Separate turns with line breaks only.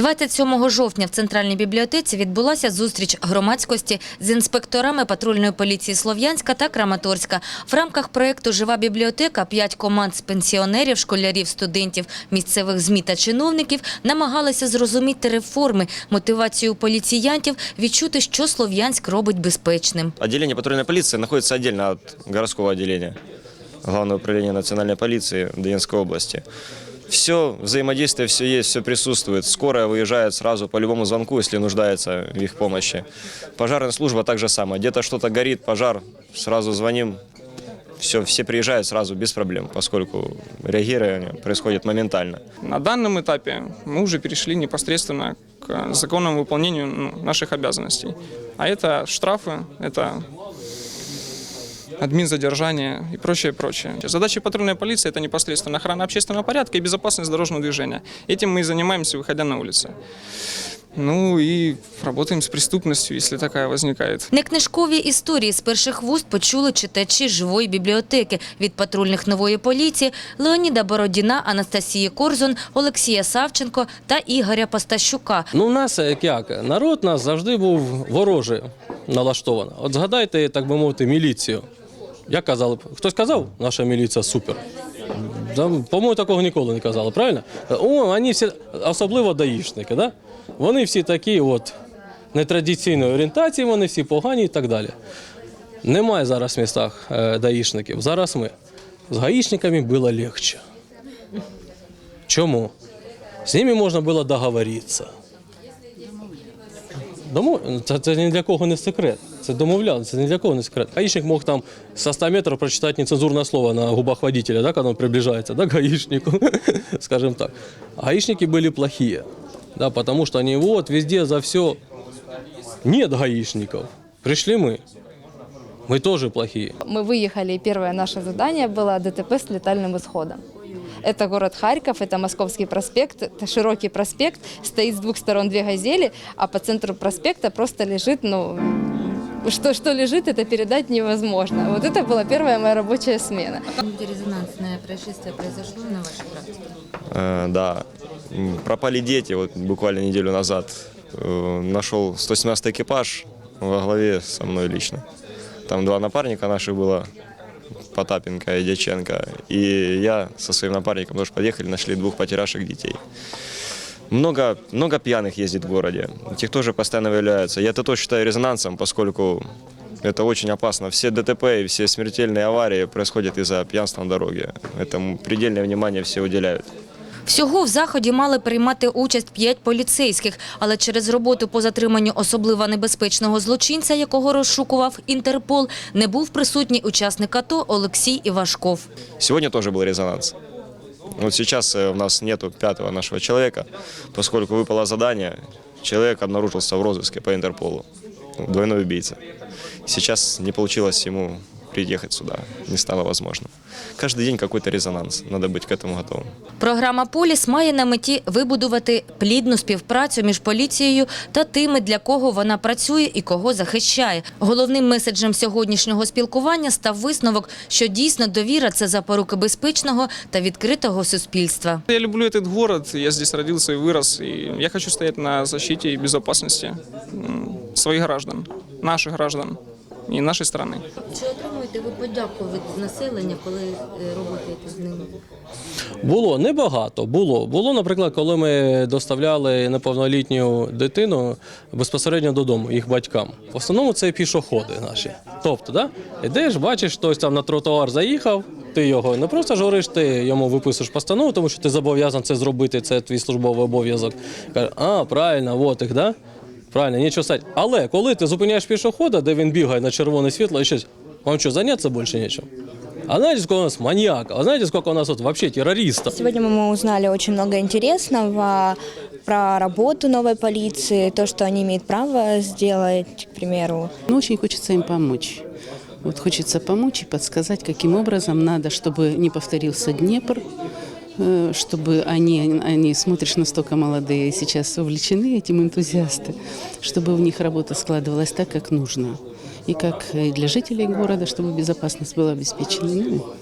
27 жовтня в Центральній бібліотеці відбулася зустріч громадськості з інспекторами патрульної поліції Слов'янська та Краматорська. В рамках проєкту «Жива бібліотека» п'ять команд з пенсіонерів, школярів, студентів, місцевих ЗМІ та чиновників намагалися зрозуміти реформи, мотивацію поліціянтів, відчути, що Слов'янськ робить безпечним.
Отделение патрульной полиции находится отдельно от городского отделения Главного управления национальной полиции Донецкой области. Все взаимодействие, все есть, все присутствует. Скорая выезжает сразу по любому звонку, если нуждается в их помощи. Пожарная служба так же самое. Где-то что-то горит, пожар, сразу звоним. Все, все приезжают сразу без проблем, поскольку реагирование происходит моментально.
На данном этапе мы уже перешли непосредственно к законному выполнению ну, наших обязанностей. А это штрафы, это админзадержание и прочее, прочее. Задача патрульной полиции – это непосредственно охрана общественного порядка и безопасность дорожного движения. Этим мы и занимаемся, выходя на улицы. Ну и работаем с преступностью, если такая возникает.
Некнижкові історії з перших вуст почули читачі живої бібліотеки від патрульних нової поліції Леоніда Бородіна, Анастасії Корзун, Олексія Савченко та Ігоря Пастащука.
Ну, у нас як як народ нас завжди був вороже налаштований. От згадайте, так би мовити, міліцію. Як казали хтось казав, наша міліція супер. По-моєму, такого ніколи не казали, правильно? О, вони всі, особливо даїшники, да? вони всі такі от нетрадиційної орієнтації, вони всі погані і так далі. Немає зараз в містах е, даїшників. Зараз ми. З гаїшниками було легче. Чому? З ними можна було договоритися. Дому... Це, це ні для кого не секрет. Це домовляли, це ні для кого не секрет. Гаишник мог там со 100 метров прочитать нецензурное слово на губах водителя, да, когда он приближается, да, гаишнику, скажем так. А гаишники были плохие, да, потому что они вот везде за все. Нет гаишников. Пришли мы. Мы тоже плохие.
Мы выехали, и первое наше задание было ДТП с летальным исходом. Это город Харьков, это Московский проспект, это широкий проспект, стоит с двух сторон две газели, а по центру проспекта просто лежит, ну, что, что лежит, это передать невозможно. Вот это была первая моя рабочая смена.
Резонансне происшествие произошло на вашій практиці?
Э, да, пропали дети, вот буквально неделю назад. Э, Нашел 117 экипаж во главе со мной лично. Там два напарника наших было, Потапенко и Дяченко. И я со своим напарником тоже подъехали, нашли двух потерявших детей. Много, много пьяных ездит в городе. Этих тоже постоянно выявляются. Я это тоже считаю резонансом, поскольку это очень опасно. Все ДТП и все смертельные аварии происходят из-за пьянства на дороге. Этому предельное внимание все уделяют.
Всього в заході мали приймати участь п'ять поліцейських, але через роботу по затриманню особливо небезпечного злочинця, якого розшукував Інтерпол, не був присутній учасник АТО Олексій Івашков.
Сегодня тоже был резонанс. Вот сейчас э, у нас нету пятого нашего человека, поскольку выпало задание, человек обнаружился в розыске по Интерполу, двойной убийца. Сейчас не получилось ему приехать сюда, не стало возможно. Каждый день какой-то резонанс, надо быть к этому готовым.
Програма «Поліс» має на меті вибудувати плідну співпрацю між поліцією та тими, для кого вона працює і кого захищає. Головним меседжем сьогоднішнього спілкування став висновок, що дійсно довіра – це запоруки безпечного та відкритого суспільства.
Я люблю этот город, я здесь родился и вырос, и я хочу стоять на защите и безопасности м, своих граждан, наших граждан и нашей страны.
Чи отримуєте ви подяку від населення, коли роботаєте з ними?
Було небагато. Було. Було, наприклад, коли ми доставляли неповнолітню дитину безпосередньо додому, їх батькам. В основному це пішоходи наші. Тобто, да? ідеш, бачиш, хтось там на тротуар заїхав, ти його не просто ж говориш, ти йому виписуєш постанову, тому що ти зобов'язаний це зробити, це твій службовий обов'язок. Каже, а, правильно, от їх, да? Правильно, нічого стати. Але коли ти зупиняєш пішохода, де він бігає на червоне світло і щось, вам що, зайнятися більше нічим? А знаете, сколько у нас маньяков? А знаете, сколько у нас вот вообще террористов?
Сегодня мы узнали очень много интересного про работу новой полиции, то, что они имеют право сделать, к примеру.
Ну, очень хочется им помочь. Вот хочется помочь и подсказать, каким образом надо, чтобы не повторился Днепр, э, чтобы они, они, смотришь, настолько молодые, сейчас увлечены этим энтузиасты, чтобы у них работа складывалась так, как нужно. И как и для жителей города, чтобы безопасность была обеспечена. Ну,